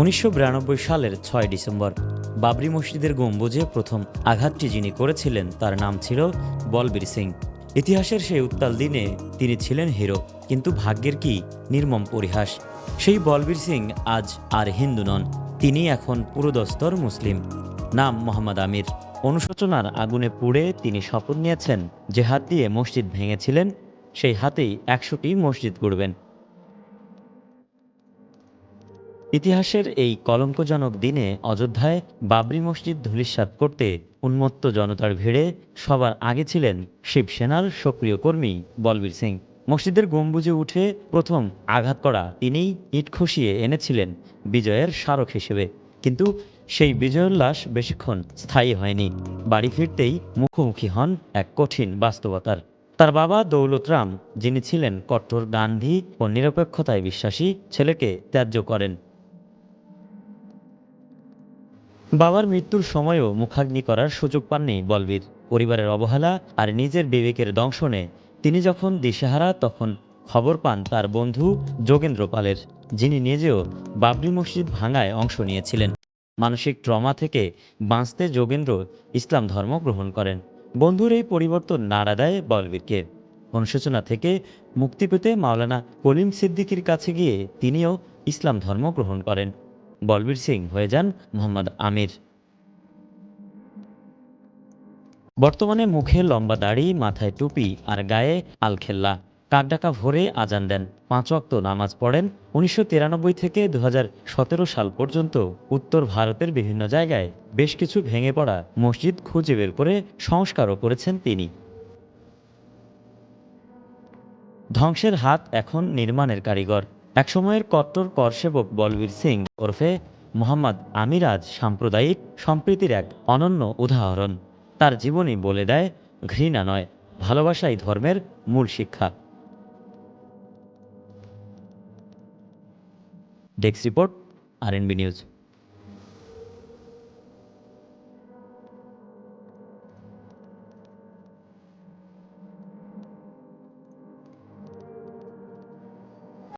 উনিশশো বিরানব্বই সালের ছয় ডিসেম্বর, বাবরি মসজিদের গম্বুজে প্রথম আঘাতটি যিনি করেছিলেন তার নাম ছিল বলবীর সিং। ইতিহাসের সেই উত্তাল দিনে তিনি ছিলেন হিরো, কিন্তু ভাগ্যের কি নির্মম পরিহাস। সেই বলবীর সিং আজ আর হিন্দু নন, তিনি এখন পুরোদস্তর মুসলিম। নাম মোহাম্মদ আমির। অনুশোচনার আগুনে পুড়ে তিনি শপথ নিয়েছেন, যে হাত দিয়ে মসজিদ ভেঙেছিলেন, সেই হাতেই একশোটি মসজিদ গড়বেন। ইতিহাসের এই কলঙ্কজনক দিনে অযোধ্যায় বাবরি মসজিদ ধূলিসাৎ করতে উন্মত্ত জনতার ভিড়ে সবার আগে ছিলেন শিবসেনার সক্রিয় কর্মী বলবীর সিং। মসজিদের গম্বুজে উঠে প্রথম আঘাত করা তিনিই ইট খসিয়ে এনেছিলেন বিজয়ের স্মারক হিসেবে। কিন্তু সেই বিজয়োল্লাস বেশিক্ষণ স্থায়ী হয়নি। বাড়ি ফিরতেই মুখোমুখি হন এক কঠিন বাস্তবতার। তার বাবা দৌলত রাম, যিনি ছিলেন কট্টর গান্ধী ও নিরপেক্ষতায় বিশ্বাসী, ছেলেকে ত্যায্য করেন। বাবার মৃত্যুর সময়ও মুখাগ্নি করার সুযোগ পাননি বলবীর। পরিবারের অবহেলা আর নিজের বিবেকের দংশনে তিনি যখন দিশেহারা, তখন খবর পান তার বন্ধু যোগেন্দ্র পালের, যিনি নিজেও বাবরি মসজিদ ভাঙায় অংশ নিয়েছিলেন। মানসিক ট্রমা থেকে বাঁচতে যোগেন্দ্র ইসলাম ধর্ম গ্রহণ করেন। বন্ধুর এই পরিবর্তন নাড়া দেয় বলবীরকে। অনুশোচনা থেকে মুক্তি পেতে মাওলানা কলিম সিদ্দিকির কাছে গিয়ে তিনিও ইসলাম ধর্ম গ্রহণ করেন। বলবীর সিং হয়ে যান মোহাম্মদ আমির। বর্তমানে মুখে লম্বা দাড়ি, মাথায় টুপি আর গায়ে আলখেল্লা। কাকডাকা ভোরে আজান দেন। পাঁচ ওয়াক্ত নামাজ পড়েন। উনিশশো তিরানব্বই থেকে দু হাজার সতেরো সাল পর্যন্ত উত্তর ভারতের বিভিন্ন জায়গায় বেশ কিছু ভেঙে পড়া মসজিদ খুঁজে বের করে সংস্কারও করেছেন তিনি। ধ্বংসের হাত এখন নির্মাণের কারিগর। একসময়ের কট্টর করসেবক বলবীর সিং ওরফে মোহাম্মদ আমিরাজ সাম্প্রদায়িক সম্প্রীতির এক অনন্য উদাহরণ। তার জীবনী বলে দেয়, ঘৃণা নয়, ভালোবাসাই ধর্মের মূল শিক্ষা। ডেস্ক রিপোর্ট, আর নিউজ।